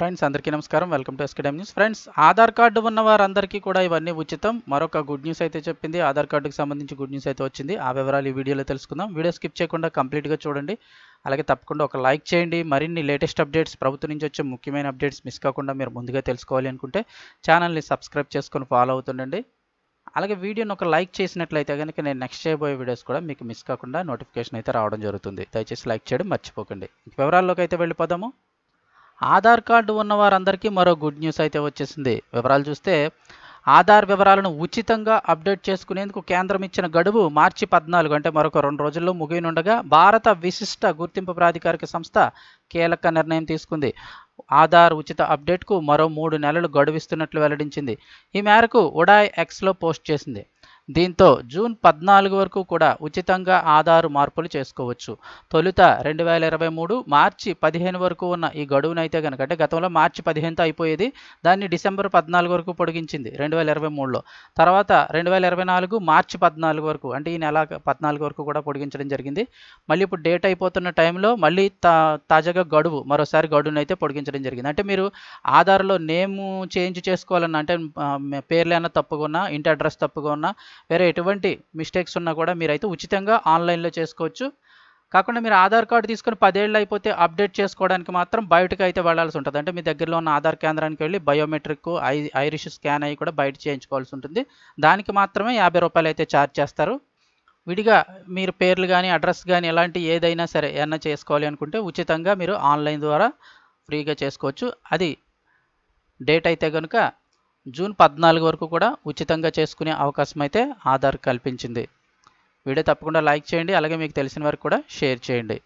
Friends అందరికీ నమస్కారం. Welcome to ఎస్కేడమ్ న్యూస్ ఫ్రెండ్స్ ఆధార్ కార్డు ఉన్న వారందరికీ కూడా ఇవన్నీ ఉచితం. మరొక గుడ్ న్యూస్ అయితే చెప్పింది. ఆధార్ కార్డుకి సంబంధించి గుడ్ న్యూస్ అయితే వచ్చింది. ఆ వివరాలు ఈ వీడియోలో తెలుసుకుందాం. వీడియో స్కిప్ చేయకుండా కంప్లీట్గా చూడండి. అలాగే తప్పకుండా ఒక లైక్ చేయండి. మరిన్ని లేటెస్ట్ అప్డేట్స్ ప్రభుత్వం నుంచి వచ్చే ముఖ్యమైన అప్డేట్స్ మిస్ కాకుండా మీరు ముందుగా తెలుసుకోవాలి అనుకుంటే ఛానల్ని సబ్స్క్రైబ్ చేసుకొని ఫాలో అవుతుండండి. అలాగే వీడియోని ఒక లైక్ చేసినట్లయితే కనుక నేను నెక్స్ట్ చేయబోయే వీడియోస్ కూడా మీకు మిస్ కాకుండా నోటిఫికేషన్ అయితే రావడం జరుగుతుంది. దయచేసి లైక్ చేయడం మర్చిపోకండి. వివరాల్లోకి అయితే వెళ్ళిపోదాము. ఆధార్ కార్డు ఉన్న వారందరికీ మరో గుడ్ న్యూస్ అయితే వచ్చేసింది. వివరాలు చూస్తే ఆధార్ వివరాలను ఉచితంగా అప్డేట్ చేసుకునేందుకు కేంద్రం ఇచ్చిన గడువు మార్చి పద్నాలుగు అంటే మరొక రెండు రోజుల్లో ముగియనుండగా భారత విశిష్ట గుర్తింపు ప్రాధికారిక సంస్థ కీలక నిర్ణయం తీసుకుంది. ఆధార్ ఉచిత అప్డేట్కు మరో మూడు నెలలు గడువిస్తున్నట్లు వెల్లడించింది. ఈ మేరకు ఉడాయ్ ఎక్స్లో పోస్ట్ చేసింది. దీంతో జూన్ పద్నాలుగు వరకు కూడా ఉచితంగా ఆధార్ మార్పులు చేసుకోవచ్చు. తొలుత రెండు వేల ఇరవై మూడు మార్చి పదిహేను వరకు ఉన్న ఈ గడువునైతే కనుక అంటే గతంలో మార్చి పదిహేనుతో అయిపోయేది. దాన్ని డిసెంబర్ పద్నాలుగు వరకు పొడిగించింది రెండు వేల ఇరవై మూడులో. తర్వాత రెండు వేల ఇరవై నాలుగు మార్చి పద్నాలుగు వరకు అంటే ఈ నెల పద్నాలుగు వరకు కూడా పొడిగించడం జరిగింది. మళ్ళీ ఇప్పుడు డేట్ అయిపోతున్న టైంలో మళ్ళీ తా తాజాగా గడువు మరోసారి గడువునైతే పొడిగించడం జరిగింది. అంటే మీరు ఆధార్లో నేమ్ చేంజ్ చేసుకోవాలన్నా అంటే పేర్లు ఏమైనా తప్పుగా ఉన్నా ఇంటి అడ్రస్ తప్పుగా ఉన్నా వేరే ఎటువంటి మిస్టేక్స్ ఉన్నా కూడా మీరైతే ఉచితంగా ఆన్లైన్లో చేసుకోవచ్చు. కాకుండా మీరు ఆధార్ కార్డు తీసుకొని పదేళ్ళు అయిపోతే అప్డేట్ చేసుకోవడానికి మాత్రం బయటకు అయితే వెళ్ళాల్సి ఉంటుంది. అంటే మీ దగ్గరలో ఉన్న ఆధార్ కేంద్రానికి వెళ్ళి బయోమెట్రిక్ ఐ ఐరిష్ స్కాన్ అయ్యి కూడా బయట చేయించుకోవాల్సి ఉంటుంది. దానికి మాత్రమే యాభై రూపాయలు అయితే ఛార్జ్ చేస్తారు. విడిగా మీరు పేర్లు కానీ అడ్రస్ కానీ ఎలాంటి ఏదైనా సరే ఏమన్నా చేసుకోవాలి అనుకుంటే ఉచితంగా మీరు ఆన్లైన్ ద్వారా ఫ్రీగా చేసుకోవచ్చు. అది డేట్ అయితే కనుక జూన్ పద్నాలుగు వరకు కూడా ఉచితంగా చేసుకునే అవకాశం అయితే ఆధార్ కల్పించింది. వీడియో తప్పకుండా లైక్ చేయండి అలాగే మీకు తెలిసిన వారికి కూడా షేర్ చేయండి.